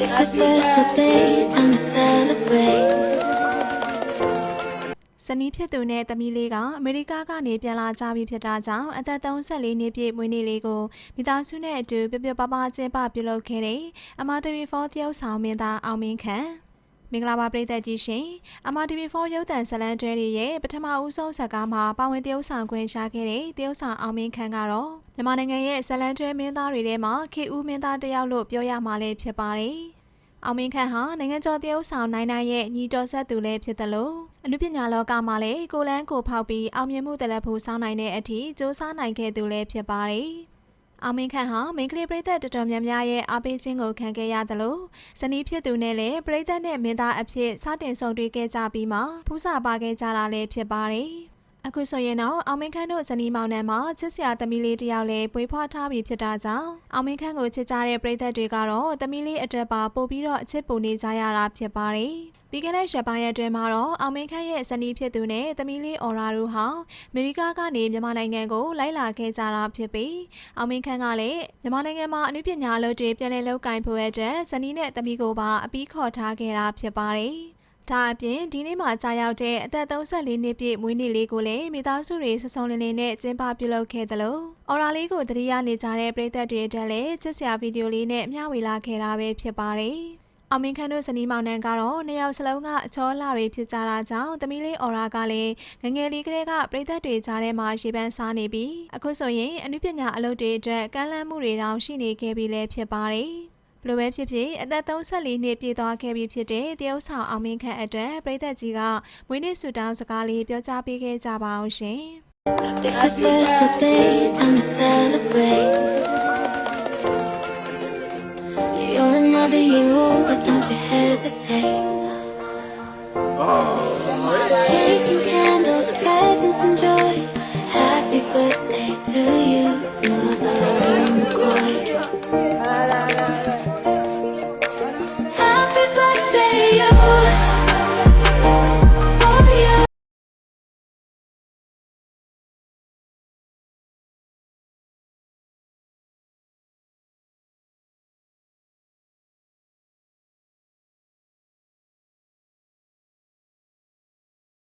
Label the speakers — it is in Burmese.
Speaker 1: It's a special day, time to celebrate.
Speaker 2: ဇနီးဖြစ်သူနဲ့သမီးလေးကအမေရိကကနေပြန်လာကြပြီဖြစ်တာကြောင့်အသက်34နှစ်ပြည့်မွေးနေ့လေးကိုမိသားစုနဲ့အတူပြပြပပကျင်းပပြုလုပ်ခဲ့တဲ့အမတီဗီ4တရုပ်ဆောင်မင်းသားအောင်မင်းခန့် မင်္ဂလာပါပရိသတ်ကြီးရှင်အမတီဗီ4ရုပ်သံဇလန်တွဲတွေရဲ့ပထမဦးဆုံးဇာတ်ကားမှာပါဝင်တရုပ်ဆောင်ခွင့်ရခဲ့တဲ့တရုပ်ဆောင်အောင်မင်းခန့်ကတော့မြန်မာနိုင်ငံရဲ့ဇလန်တွဲမင်းသားတွေထဲမှာခေဦးမင်းသားတစ်ယောက်လို့ပြောရမှာလည်းဖြစ်ပါတယ်အောင်မင်းခန့်ဟာနိုင်ငံကျော်တရုတ်ဆောင်နိုင်နိုင်ရဲ့ညီတော်ဆက်သူလည်းဖြစ်တယ်လို့အနုပညာလောကမှာလည်းကိုလန်းကိုဖောက်ပြီးအောင်မြင်မှုတလက်ဖို့စောင်းနိုင်တဲ့အထိစ조사နိုင်ခဲ့သူလည်းဖြစ်ပါတယ်။ အောင်မင်းခန့်ဟာမိန်းကလေးပြည်သက်တော်တော်များများရဲ့အားပေးခြင်းကိုခံခဲ့ရတယ်လို့ဇနီးဖြစ်သူနဲ့လည်းပြည်သက်နဲ့မင်းသားအဖြစ်စတင်ဆုံတွေ့ခဲ့ကြပြီးမှဖူးစာပါခဲ့ကြတာလည်းဖြစ်ပါတယ်။အခုဆိုရင်တော့အောင်မင်းခန့်တို့ဇနီးမောင်နှံမှာချစ်စရာသမီးလေးတစ်ယောက်လည်းပွေးဖွားထားပြီဖြစ်တာကြောင့်အောင်မင်းခန့်ကိုချစ်ကြတဲ့ပရိသတ်တွေကတော့သမီးလေးအတွက်ပါပို့ပြီးတော့အချစ်ပူနေကြရတာဖြစ်ပါတယ်။ ပြီးခဲ့တဲ့ရက်ပိုင်းအတွင်းမှာတော့အောင်မင်းခန့်ရဲ့ဇနီးဖြစ်သူနဲ့သမီးလေးအော်ရာတို့ဟာအမေရိကကနေမြန်မာနိုင်ငံကိုလိုက်လာခဲ့ကြတာဖြစ်ပြီးအောင်မင်းခန့်ကလည်းမြန်မာနိုင်ငံမှာအနုပညာအလုပ်တွေပြန်လည်လုပ်ကိုင်ဖို့အတွက်ဇနီးနဲ့သမီးကိုပါအပီးခေါ်ထားခဲ့တာဖြစ်ပါတယ်။ဒါအပြင်ဒီနေ့မှာကြာရောက်တဲ့အသက်34နှစ်ပြည့်မွေးနေ့လေးကိုလည်းမိသားစုတွေဆဆုံလင်းလင်းနဲ့ကျင်းပပြုလုပ်ခဲ့သလိုအော်ရာလေးကိုသတိရနေကြတဲ့ပရိသတ်တွေအတွက်လည်းချစ်စရာဗီဒီယိုလေးနဲ့မျှဝေလာခဲ့တာပဲဖြစ်ပါတယ်။ အောင်မင်းခန့်တို့ဇနီးမောင်နှံကတော့နှစ်ယောက်စလုံးကအချောလှတွေဖြစ်ကြတာကြောင့်သမီးလေးအော်ရာကလည်းငယ်ငယ်လေးကလေးကပရိသတ်တွေကြားထဲမှာရေပန်းစားနေပြီးအခုဆိုရင်အနုပညာအလုပ်တွေအတွက်ကမ်းလှမ်းမှုတွေတောင်ရှိနေခဲ့ပြီလည်းဖြစ်ပါတယ်။ဘလိုပဲဖြစ်ဖြစ်အသက်34နှစ်ပြည့်သွားခဲ့ပြီဖြစ်တဲ့တရုတ်ဆောင်အောင်မင်းခန့်အတွက်ပြည်သက်ကြီးကမွေးနေ့ဆုတောင်းစကားလေးပြောကြားပေးခဲ့ကြပါအောင်ရှင်
Speaker 1: It's a special day, time to celebrate. holding you, but don't you hesitate. Oh.